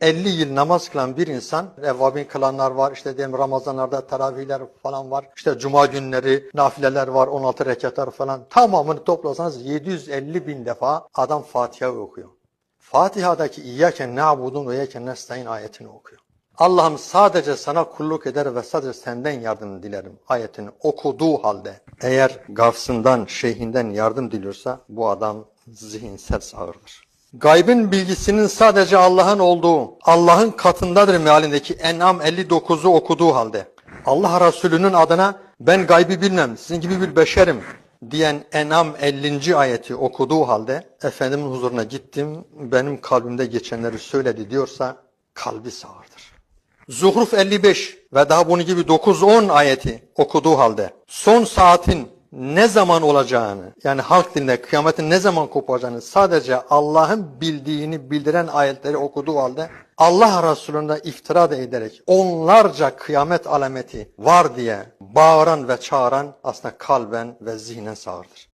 50 yıl namaz kılan bir insan, evvabin kılanlar var, işte diyelim Ramazanlarda teravihler falan var, işte cuma günleri nafileler var, 16 rekatlar falan. Tamamını toplasanız 750 bin defa adam Fatiha okuyor. Fatiha'daki İyyâken na'budun ve İyyâken nestaîn ayetini okuyor. Allah'ım sadece sana kulluk eder ve sadece senden yardım dilerim ayetini okuduğu halde eğer gafsından, şeyhinden yardım diliyorsa bu adam zihinsel sağırdır. Gaybın bilgisinin sadece Allah'ın olduğu, Allah'ın katındadır mealindeki En'am 59'u okuduğu halde Allah Resulü'nün adına ben gaybı bilmem, sizin gibi bir beşerim diyen En'am 50. ayeti okuduğu halde Efendimin huzuruna gittim, benim kalbimde geçenleri söyledi diyorsa kalbi sağırdır. Zuhruf 55 ve daha bunun gibi 9-10 ayeti okuduğu halde son saatin ne zaman olacağını yani halk dilinde kıyametin ne zaman kopacağını sadece Allah'ın bildiğini bildiren ayetleri okuduğu halde Allah Resulü'ne iftira da ederek onlarca kıyamet alameti var diye bağıran ve çağıran aslında kalben ve zihnen sağırdır.